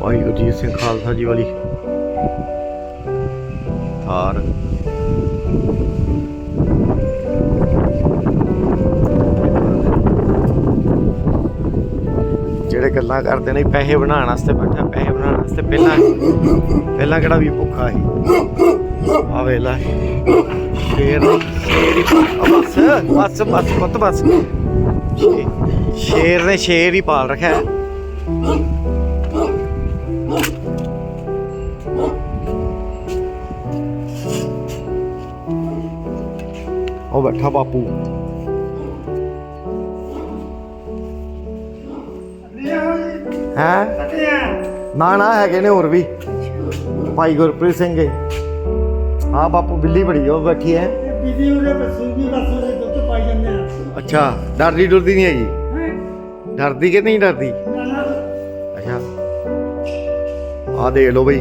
ਭਾਈ ਗੁਰਜੀਤ ਸਿੰਘ ਖਾਲਸਾ ਜੀ ਵਾਲੀ ਥਾਰ। ਜਿਹੜੇ ਗੱਲਾਂ ਕਰਦੇ ਨੇ, ਪੈਸੇ ਬਣਾਉਣ ਵਾਸਤੇ ਬੈਠਾ, ਪੈਸੇ ਬਣਾਉਣ ਵਾਸਤੇ ਪਹਿਲਾਂ ਪਹਿਲਾਂ ਕਿਹੜਾ ਵੀ ਭੁੱਖਾ ਸੀ? ਆ ਵੇਲਾ ਸ਼ੇਰ ਸ਼ੇਰ ਬਸ ਬਸ ਬਸ, ਪੁੱਤ ਬਸ। ਸ਼ੇਰ ਨੇ ਸ਼ੇਰ ਹੀ ਪਾਲ ਰੱਖਿਆ। ਉਹ ਬੈਠਾ ਬਾਪੂ। ਹੈ? ਨਾ ਨਾ ਹੈਗੇ ਨੇ ਹੋਰ ਵੀ। ਭਾਈ ਗੁਰਪ੍ਰੀਤ ਸਿੰਘ ਹੈ ਹਾਂ ਬਾਪੂ ਬਿੱਲੀ ਬੜੀ ਉਹ ਬੈਠੀ ਹੈ ਬੀਜੀ ਉਹਦੇ ਬਸੂਗੀ ਬਸ ਉਹਦੇ ਦੁੱਧ ਪਾਈ ਜਾਂਦੇ ਆ ਅੱਛਾ ਡਰਦੀ ਡੁਰਦੀ ਨਹੀਂ ਹੈਗੀ? ਡਰਦੀ ਕਿ ਨਹੀਂ ਡਰਦੀ? ਅੱਛਾ। ਆ ਦੇਖ ਲਓ ਬਈ।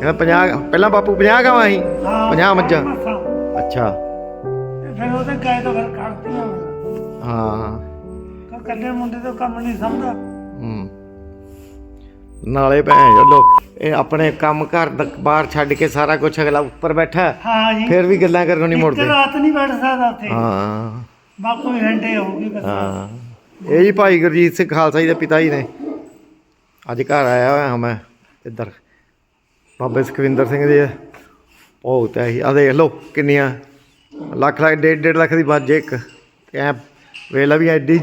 ਕਹਿੰਦਾ 50 ਪਹਿਲਾਂ ਬਾਪੂ 50 ਗਾਵਾਂ ਸੀ ਹਾਂ, 50 ਮੱਝਾਂ। ਮੱਝਾਂ। ਅੱਛਾ। ਤੇ ਫਿਰ ਉਹਦੇ ਗਾਇ ਤੋਂ ਫਿਰ ਕੱਢਤੀਆਂ ਹਾਂ। ਕੱਲੇ ਮੁੰਡੇ ਤੋਂ ਕੰਮ ਨਹੀਂ ਸਮਝਦਾ। ਹੂੰ। ਨਾਲੇ ਭੈਣ ਚਲੋ ਇਹ ਆਪਣੇ ਕੰਮ ਘਰ ਦਾ ਬਾਹਰ ਛੱਡ ਕੇ ਸਾਰਾ ਕੁਝ ਅਗਲਾ ਉੱਪਰ ਬੈਠਾ ਹੈ, ਹਾਂ ਜੀ। ਫਿਰ ਵੀ ਗੱਲਾਂ ਕਰਨੋਂ ਨਹੀਂ ਇੱਕ ਮੁੜਦੇ। ਰਾਤ ਨਹੀਂ ਬੈਠ ਸਕਦਾ ਉੱਥੇ। ਹਾਂ। ਬਾਪੂ ਹੀ ਘੰਟੇ ਹੋਊਗੀ ਬਸ। ਹਾਂ। ਇਹ ਜੀ ਭਾਈ ਗੁਰਜੀਤ ਸਿੰਘ ਖਾਲਸਾ ਜੀ ਦੇ ਪਿਤਾ ਜੀ ਨੇ। ਅੱਜ ਘਰ ਆਇਆ ਹੋਇਆ ਹਾਂ ਮੈਂ ਇੱਧਰ। ਬਾਬੇ ਸੁਖਵਿੰਦਰ ਸਿੰਘ ਜੀ ਬਹੁਤ ਹੈ ਆ ਦੇਖ ਲਓ ਕਿੰਨੀਆਂ ਲੱਖ ਲੱਖ, ਡੇਢ ਡੇਢ ਲੱਖ ਦੀ ਬਾਜ ਇੱਕ। ਤੇ ਐ ਵੇਲਾ ਵੀ ਐਡੀ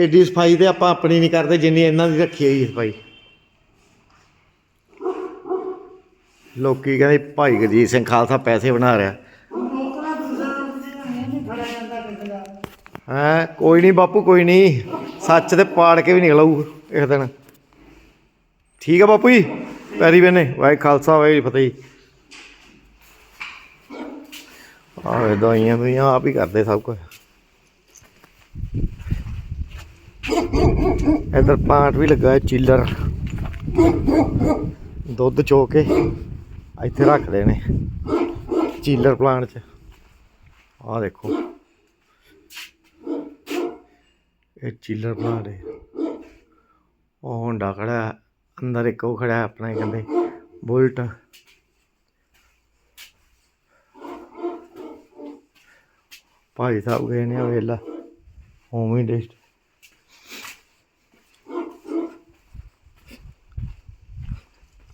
ਐਡੀ ਸਫ਼ਾਈ ਤੇ ਆਪਾਂ ਆਪਣੀ ਨਹੀਂ ਕਰਦੇ, ਜਿੰਨੀ ਇਹਨਾਂ ਦੀ ਰੱਖੀ ਹੋਈ ਹੈ ਸਫ਼ਾਈ। ਲੋਕੀ ਕਹਿੰਦੇ ਭਾਈ ਗੁਰਜੀਤ ਸਿੰਘ ਖਾਲਸਾ ਪੈਸੇ ਬਣਾ ਰਿਹਾ। ਲੋਕਾਂ ਹੈਂ, ਕੋਈ ਨਹੀਂ ਬਾਪੂ, ਕੋਈ ਨਹੀਂ। ਸੱਚ ਤੇ ਪਾੜ ਕੇ ਵੀ ਨਿਕਲੂ ਇੱਕ ਦਿਨ। ਠੀਕ ਆ ਬਾਪੂ ਜੀ? ਪੈਰੀ ਬਨੇ ਵਾਹਿ ਖਾਲਸਾ ਵਾਹਿ ਫਤਿਹ। ਆਵੇ ਦਵਾਈਆਂ ਦੁਈਆਂ ਆਪ ਹੀ ਕਰਦੇ ਸਭ ਕੁਝ ਇਧਰ ਪਾਂਟ ਵੀ ਲੱਗਾ ਹੈ, ਚੀਲਰ। ਦੁੱਧ ਚੋ ਕੇ ਇੱਥੇ ਰੱਖਦੇ ਨੇ ਚੀਲਰ ਪਲਾਂਟ 'ਚ। ਆਹ ਦੇਖੋ। ਇਹ ਚੀਲਰ ਪਲਾਂਟ ਰਹੇ ਉਹ ਹੋਂਡਾ ਖੜਾ ਅੰਦਰ ਇੱਕ ਉਹ ਖੜਾ ਹੈ ਕਹਿੰਦੇ ਬੁਲਟ। ਭਾਈ ਸਾਹਿਬ ਗਏ ਨੇ ਵੇਲਾ। ਹੋਮ ਹੀ ਡਿਸਟ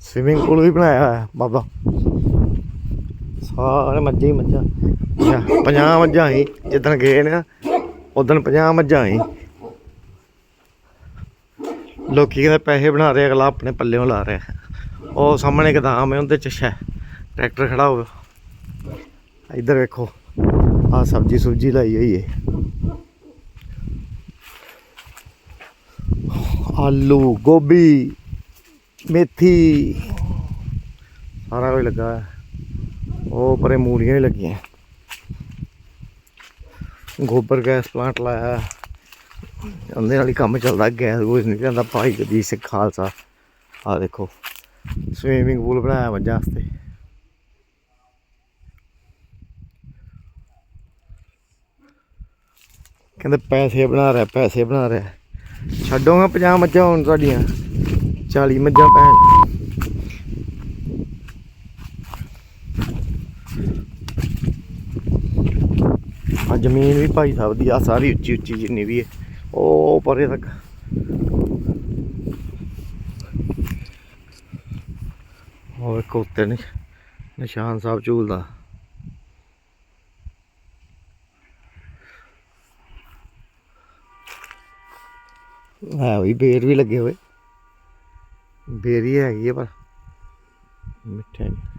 ਸਵਿਮਿੰਗ ਪੂਲ ਵੀ ਬਣਾਇਆ ਹੋਇਆ ਬਾਬਾ। ਸਾਰੇ ਮੱਝਾਂ ਹੀ ਮੱਝਾਂ। ਪੰਜਾਹ- ਪੰਜਾਹ ਮੱਝਾਂ ਸੀ ਜਿੱਦਣ ਗਏ ਨੇ ਨਾ ਉਦੋਂ 50 ਮੱਝਾਂ ਸੀ ਲੋਕੀ ਕਹਿੰਦੇ ਪੈਸੇ ਬਣਾ ਰਹੇ, ਅਗਲਾ ਆਪਣੇ ਪੱਲਿਓਂ ਲਾ ਰਿਹਾ। ਉਹ ਸਾਹਮਣੇ ਗਦਾਮ ਹੈ, ਉਹਦੇ ਚ ਟਰੈਕਟਰ ਖੜਾ ਹੋਵੇ ਇੱਧਰ ਵੇਖੋ। ਆ ਸਬਜੀ ਸੁਬਜੀ ਲਾਈ ਹੋਈ ਹੈ ਆਲੂ, ਗੋਭੀ, ਮੇਥੀ, ਸਾਰਾ ਕੁਝ ਲੱਗਾ ਉਹ ਪਰੇ ਮੂਲੀਆਂ ਵੀ ਲੱਗੀਆਂ। ਗੋਬਰ ਗੈਸ ਪਲਾਂਟ ਲਾਇਆ। ਉਹਦੇ ਨਾਲ ਹੀ ਕੰਮ ਚੱਲਦਾ, ਗੈਸ ਗੋਸ ਨਹੀਂ ਜਾਂਦਾ, ਭਾਈ ਗਦੀ ਸਿੱਖ ਖਾਲਸਾ। ਆ ਦੇਖੋ ਸਵੀਮਿੰਗ ਪੂਲ ਬਣਾਇਆ ਮੱਝਾਂ ਵਾਸਤੇ। ਕਹਿੰਦੇ ਪੈਸੇ ਬਣਾ ਰਿਹਾ, ਪੈਸੇ ਬਣਾ ਰਿਹਾ। ਛੱਡੋਗਾ 50 ਮੱਝਾਂ ਹੁਣ ਤੁਹਾਡੀਆਂ। 40 ਮੱਝਾਂ ਭੈਣ। ਆ ਜ਼ਮੀਨ ਵੀ ਭਾਈ ਸਾਹਿਬ ਦੀ ਆ ਸਾਰੀ ਉੱਚੀ ਉੱਚੀ ਜਿੰਨੀ ਵੀ ਹੈ, ਉਹ ਪਰੇ ਤੱਕ। ਉਹ ਇੱਕ ਉੱਤੇ ਨੇ ਨਿਸ਼ਾਨ ਸਾਹਿਬ ਝੂਲਦਾ। ਹੈ ਵੀ ਬੇਰ ਵੀ ਲੱਗੇ ਹੋਏ। ਬੇਰ ਹੀ ਹੈਗੀ ਹੈ ਪਰ ਮਿੱਠੇ ਨਹੀਂ।